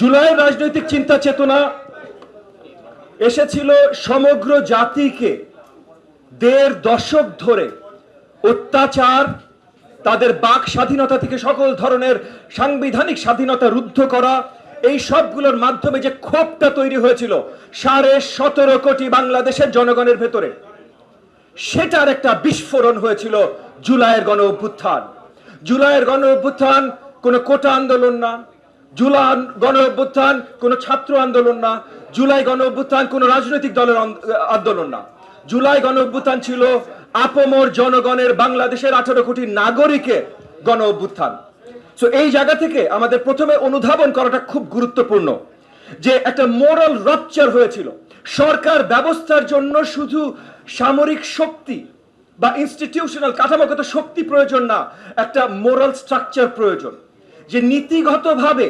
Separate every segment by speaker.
Speaker 1: জুলাইয়ের রাজনৈতিক চিন্তা চেতনা এসেছিল সমগ্র জাতিকে দেড় দশক ধরে অত্যাচার, তাদের বাক স্বাধীনতা থেকে সকল ধরনের সাংবিধানিক স্বাধীনতা রুদ্ধ করা, এই সবগুলোর মাধ্যমে যে ক্ষোভটা তৈরি হয়েছিল সাড়ে সতেরো কোটি বাংলাদেশের জনগণের ভেতরে, সেটার একটা বিস্ফোরণ হয়েছিল জুলাইয়ের গণ অভ্যুত্থান জুলাইয়ের গণ অভ্যুত্থান কোনো কোটা আন্দোলন না জুলাই গণ অভ্যুত্থান কোনো ছাত্র আন্দোলন না। জুলাই গণ অভ্যুত্থান কোনো রাজনৈতিক দলের আন্দোলন না। জুলাই গণ অভ্যুত্থান ছিল আপমর জনগণের বাংলাদেশের আঠারো কোটি নাগরিকের গণ অভ্যুত্থান সো এই জায়গা থেকে আমাদের প্রথমে অনুধাবন করাটা খুব গুরুত্বপূর্ণ যে একটা মোরাল রাপচার হয়েছিল। সরকার ব্যবস্থার জন্য শুধু সামরিক শক্তি বা ইনস্টিটিউশনাল কাঠামোগত শক্তি প্রয়োজন না, একটা মোরাল স্ট্রাকচার প্রয়োজন। যে নীতিগতভাবে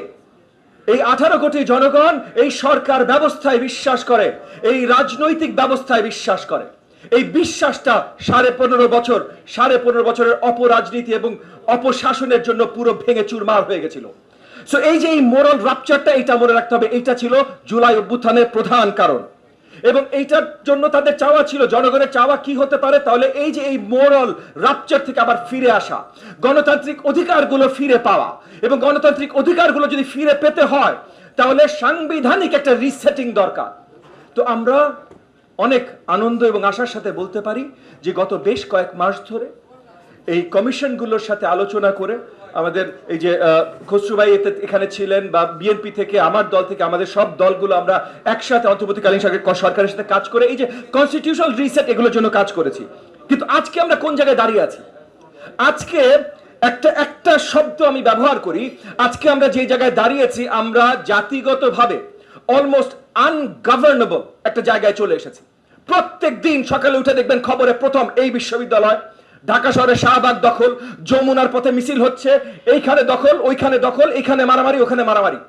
Speaker 1: এই আঠারো কোটি জনগণ এই সরকার ব্যবস্থায় বিশ্বাস করে, এই রাজনৈতিক ব্যবস্থায় বিশ্বাস করে। এই বিশ্বাসটা সাড়ে পনেরো বছর, সাড়ে পনেরো বছরের অপরাজনীতি এবং অপশাসনের জন্য পুরো ভেঙে চুরমার হয়ে গেছিল। সো এই যে এই মোরাল রাপচারটা এটা মনে রাখতে হবে এটা ছিল জুলাই অভ্যুত্থানের প্রধান কারণ। এবং এইটার জন্য তাদের চাওয়া ছিল, জনগণের চাওয়া কি হতে পারে? তাহলে এই যে এই মোরাল রাপচার থেকে আবার ফিরে আসা, গণতান্ত্রিক অধিকারগুলো ফিরে পাওয়া এবং গণতান্ত্রিক অধিকারগুলো যদি ফিরে পেতে হয়, তাহলে সাংবিধানিক একটা রিসেটিং দরকার। তো আমরা অনেক আনন্দ এবং আশার সাথে বলতে পারি যে গত বেশ কয়েক মাস ধরে এই কমিশনগুলোর সাথে আলোচনা করে আমাদের এই যে খসরু ভাই এখানে ছিলেন বা বিএনপি থেকে, আমার দল থেকে, আমাদের সব দলগুলো আমরা একসাথে অন্তর্বর্তীকালীন সরকার- সরকারের সাথে কাজ করে এই যে কনস্টিটিউশনাল রিসেট এগুলোর জন্য কাজ করেছি। কিন্তু আজকে আমরা কোন জায়গায় দাঁড়িয়ে আছি? আজকে একটা একটা শব্দ আমি ব্যবহার করি, আজকে আমরা যে জায়গায় দাঁড়িয়েছি, আমরা জাতিগতভাবে অলমোস্ট আনগভর্নেবল একটা জায়গায় চলে এসেছি। প্রত্যেক দিন সকালে উঠে দেখবেন খবরে প্রথম এই বিশ্ববিদ্যালয় ঢাকা শহরে শাহবাগ দখল, যমুনার পথে মিছিল হচ্ছে, এইখানে দখল, ওইখানে দখল, এইখানে মারামারি, ওখানে মারামারি।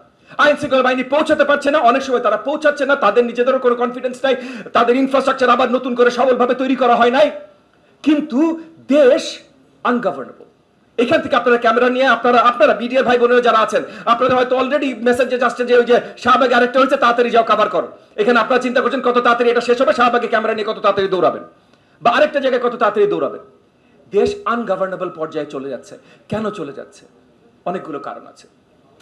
Speaker 1: আইন শৃঙ্খলা বাহিনী পৌঁছাতে পারছে না, অনেক সময় তারা পৌঁছাচ্ছে না, তাদের নিজেদেরও কোনো কনফিডেন্স নাই, তাদের ইনফ্রাস্ট্রাকচার আবার নতুন করে সবলভাবে তৈরি করা হয় নাই। কিন্তু দেশ আনগভর্নেবল এখান থেকে আপনারা ক্যামেরা নিয়ে, আপনারা আপনারা বিডিআর ভাই বোনেরা যারা আছেন আপনাদের হয়তো অলরেডি মেসেজ আসছে যে ওই যে শাহবাগ আরেকটা হয়েছে, তাড়াতাড়ি যাও কভার করো। এখানে আপনারা চিন্তা করছেন কত তাড়াতাড়ি এটা শেষ হবে, শাহবাগে ক্যামেরা নিয়ে কত তাড়াতাড়ি দৌড়াবেন। বা আরেকটা জায়গায় কত তাড়াতাড়ি দৌড়াবেন। দেশ আনগভর্নেবল পর্যায়ে চলে যাচ্ছে। কেন চলে যাচ্ছে? অনেকগুলো কারণ আছে।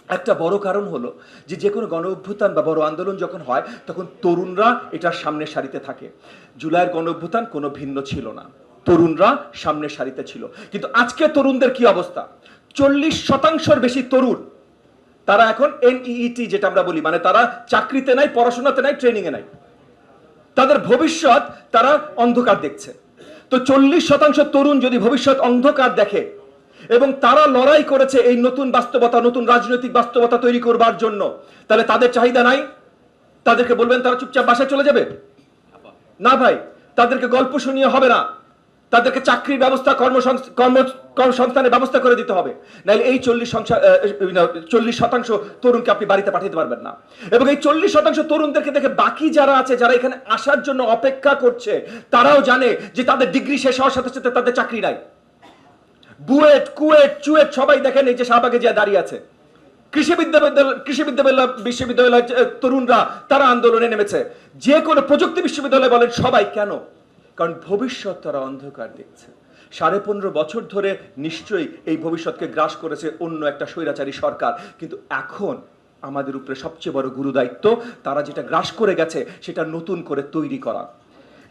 Speaker 1: একটা বড় কারণ হলো যে যে কোনো গণ অভ্যুত্থান বা বড় আন্দোলন যখন হয়, তখন তরুণরা এটার সামনের সারিতে থাকে। জুলাইয়ের গণ অভ্যুত্থান কোনো ভিন্ন ছিল না। তরুণরা সামনের সারিতে ছিল। কিন্তু আজকে তরুণদের কি অবস্থা? চল্লিশ শতাংশের বেশি তরুণ। তারা এখন এনইইটি যেটা আমরা বলি মানে তারা চাকরিতে নাই, পড়াশোনাতে নাই ট্রেনিংয়ে নাই। তাদের ভবিষ্যৎ তারা অন্ধকার দেখছে। তো চল্লিশ শতাংশ তরুণ যদি ভবিষ্যৎ অন্ধকার দেখে এবং তারা লড়াই করেছে এই নতুন বাস্তবতা, নতুন রাজনৈতিক বাস্তবতা তৈরি করবার জন্য, তাহলে তাদের চাহিদা নাই? তাদেরকে বলবেন, তারা চুপচাপ বাসায় চলে যাবে? না ভাই, তাদেরকে গল্প শুনিয়ে হবে না। তাদেরকে চাকরির ব্যবস্থা কর্মসংস্থানের ব্যবস্থা করে দিতে হবে। নাহলে এই চল্লিশ চল্লিশ শতাংশ তরুণকে আপনি বাড়িতে পাঠাতে পারবেন না। এবং এই চল্লিশ শতাংশ তরুণদেরকে দেখে বাকি যারা আছে, যারা এখানে আসার জন্য অপেক্ষা করছে, তারাও জানে যে তাদের ডিগ্রি শেষ হওয়ার সাথে সাথে তাদের চাকরি নাই। বুয়েট, কুয়েট, চুয়েট সবাই দেখেন এই যে শাহবাগে যে দাঁড়িয়ে আছে। কৃষি বিদ্যাবিদ্যালয় কৃষি বিদ্যালয়, বিশ্ববিদ্যালয় তরুণরা তারা আন্দোলনে নেমেছে। যে কোনো প্রযুক্তি বিশ্ববিদ্যালয় বলেন সবাই, কেন? কারণ ভবিষ্যৎ তারা অন্ধকার দেখছে। সাড়ে পনেরো বছর ধরে নিশ্চয়ই এই ভবিষ্যৎকে গ্রাস করেছে অন্য একটা স্বৈরাচারী সরকার। কিন্তু এখন আমাদের উপরে সবচেয়ে বড় গুরুদায়িত্ব, তারা যেটা গ্রাস করে গেছে, সেটা নতুন করে তৈরি করা।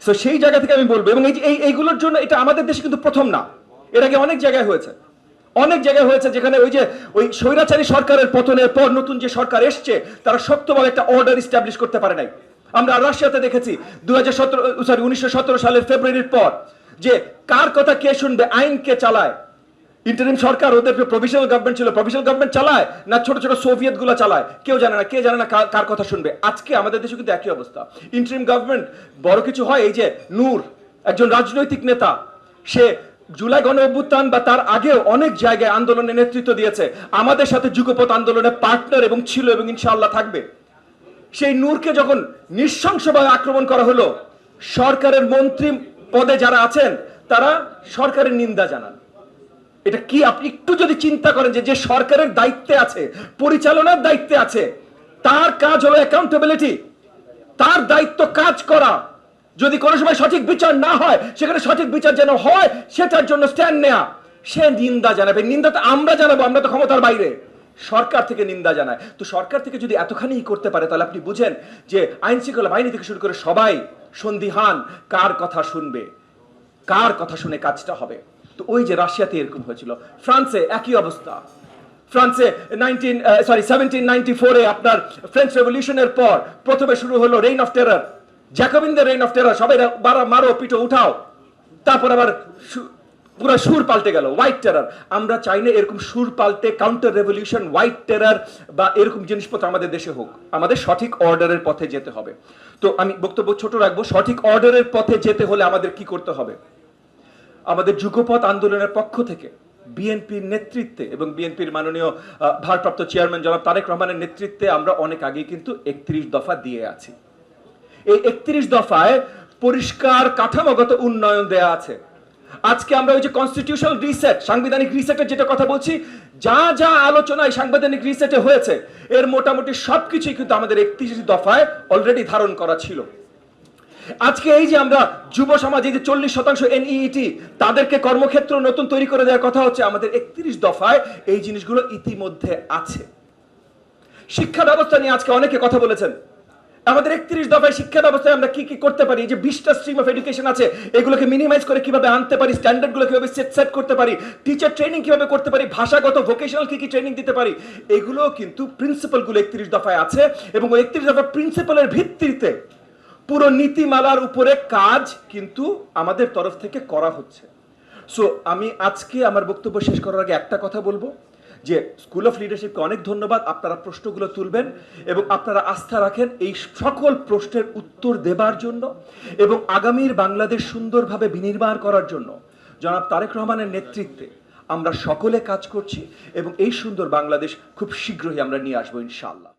Speaker 1: তো সেই জায়গা থেকে আমি বলব, এবং এই এইগুলোর জন্য এটা আমাদের দেশে কিন্তু প্রথম না। এর আগে অনেক জায়গায় হয়েছে। অনেক জায়গায় হয়েছে যেখানে ওই যে ওই স্বৈরাচারী সরকারের পতনের পর নতুন যে সরকার এসছে, তারা শক্তভাবে একটা অর্ডার ইস্টাবলিশ করতে পারে নাই। আমরা রাশিয়াতে দেখেছি দু হাজার সতেরো সরি উনিশশো সতেরো সালের ফেব্রুয়ারির পর যে কার কথা কে শুনবে, আইন কে চালায়? ইন্টারিম সরকার ওদের প্রভিশনাল গভর্নমেন্ট ছিল প্রভিশনাল গভর্নমেন্ট চালায় না ছোট ছোট সোভিয়েতগুলো চালায়? কেউ জানে না, কে জানে না কার- কথা শুনবে। আজকে আমাদের দেশে কিন্তু একই অবস্থা। ইন্টারিম গভর্নমেন্ট বড় কিছু হয়, এই যে নূর, একজন রাজনৈতিক নেতা, সে জুলাই গণ অভ্যুত্থান বা তার আগেও অনেক জায়গায় আন্দোলনে নেতৃত্ব দিয়েছে। আমাদের সাথে যুগপথ আন্দোলনে পার্টনার এবং ছিল এবং ইনশাআল্লাহ থাকবে। সেই নূরকে যখন নৃশংসভাবে আক্রমণ করা হলো, সরকারের মন্ত্রী পদে যারা আছেন, তারা সরকারের নিন্দা জানান। এটা কি আপনি একটু যদি চিন্তা করেন যে যে সরকারের দায়িত্বে আছে, পরিচালনার দায়িত্বে আছে, তার কাজ হলো অ্যাকাউন্টেবিলিটি তার দায়িত্ব কাজ করা। যদি কোনো সময় সঠিক বিচার না হয়, সেখানে সঠিক বিচার যেন হয়, সেটার জন্য স্ট্যান্ড নেয়া। সে নিন্দা জানাবে। নিন্দা তো আমরা জানাব, আমরা তো ক্ষমতার বাইরে। সরকার থেকে নিন্দা জানায়। তো সরকার থেকে যদি এতখানি করতে পারে, তাহলে আপনি বুঝেন যে আইন শৃঙ্খলা বাহিনী থেকে শুরু করে সবাই সন্দিহান কার কথা শুনবে, কার কথা শুনে কাজটা হবে। তো ওই যে রাশিয়াতে এরকম হয়েছিল। ফ্রান্সে একই অবস্থা। ফ্রান্সে নাইনটিন সরি সেভেন্টিন নাইনটি ফোরে আপনার ফ্রেঞ্চ রেভলিউশনের পর প্রথমে শুরু হলো রেইন অফ টেরার জ্যাকোবিনদের রেইন অফ টেরার সবাই মারো, পিটো, উঠাও। তারপর আবার পুরো সুর পাল্টে গেল হোয়াইট টেরার আমরা চাই না এরকম সুর পাল্টে কাউন্টার রেভলিউশন হোয়াইট টেরার বা এরকম জিনিসপত্র আমাদের দেশে হোক। আমাদের সঠিক অর্ডারের পথে যেতে হবে। তো আমি বক্তব্য ছোট রাখব, সঠিক অর্ডারের পথে যেতে হলে আমাদের কি করতে হবে? আমাদের যুগপথ আন্দোলনের পক্ষ থেকে বিএনপির নেতৃত্বে এবং বিএনপির মাননীয় ভারপ্রাপ্ত চেয়ারম্যান জনাব তারেক রহমানের নেতৃত্বে আমরা অনেক আগে কিন্তু একত্রিশ দফা দিয়ে আছি। এই একত্রিশ দফায় পরিষ্কার কাঠামোগত উন্নয়ন দেয়া আছে। আজকে আমরা ওই যে কনস্টিটিউশনাল রিসেট সাংবিধানিক রিসেটের যেটা কথা বলছি, যা যা আলোচনায় সাংবিধানিক রিসেটে হয়েছে, এর মোটামুটি সবকিছুই কিন্তু আমাদের একত্রিশ দফায় অলরেডি ধারণ করা ছিল। আজকে এই যে আমরা যুব সমাজ এই যে চল্লিশ শতাংশ এনইইটি তাদেরকে কর্মক্ষেত্র নতুন তৈরি করে দেওয়ার কথা হচ্ছে, আমাদের একত্রিশ দফায় এই জিনিসগুলো ইতিমধ্যে আছে। শিক্ষা ব্যবস্থা নিয়ে আজকে অনেকে কথা বলেছেন। আমাদের একত্রিশ দফায় শিক্ষা ব্যবস্থায় আমরা কি কি করতে পারি? যে বিশটা স্ট্রিম অফ এডুকেশন আছে, এগুলোকে মিনিমাইজ করে কীভাবে আনতে পারি স্ট্যান্ডার্ডগুলো কীভাবে সেট সেট করতে পারি টিচার ট্রেনিং কীভাবে করতে পারি, ভাষাগত ভোকেশনাল কি কি ট্রেনিং দিতে পারি এগুলো কিন্তু প্রিন্সিপালগুলো একত্রিশ দফায় আছে এবং ওই একত্রিশ দফা প্রিন্সিপালের ভিত্তিতে পুরো নীতিমালার উপরে কাজ কিন্তু আমাদের তরফ থেকে করা হচ্ছে। সো আমি আজকে আমার বক্তব্য শেষ করার আগে একটা কথা বলব। যে স্কুল অফ লিডারশিপকে অনেক ধন্যবাদ, আপনারা প্রশ্নগুলো তুলবেন এবং আপনারা আস্থা রাখেন এই সকল প্রশ্নের উত্তর দেবার জন্য এবং আগামীর বাংলাদেশ সুন্দরভাবে বিনির্মাণ করার জন্য। জনাব তারেক রহমানের নেতৃত্বে আমরা সকলে কাজ করছি এবং এই সুন্দর বাংলাদেশ খুব শীঘ্রই আমরা নিয়ে আসব ইনশাআল্লাহ।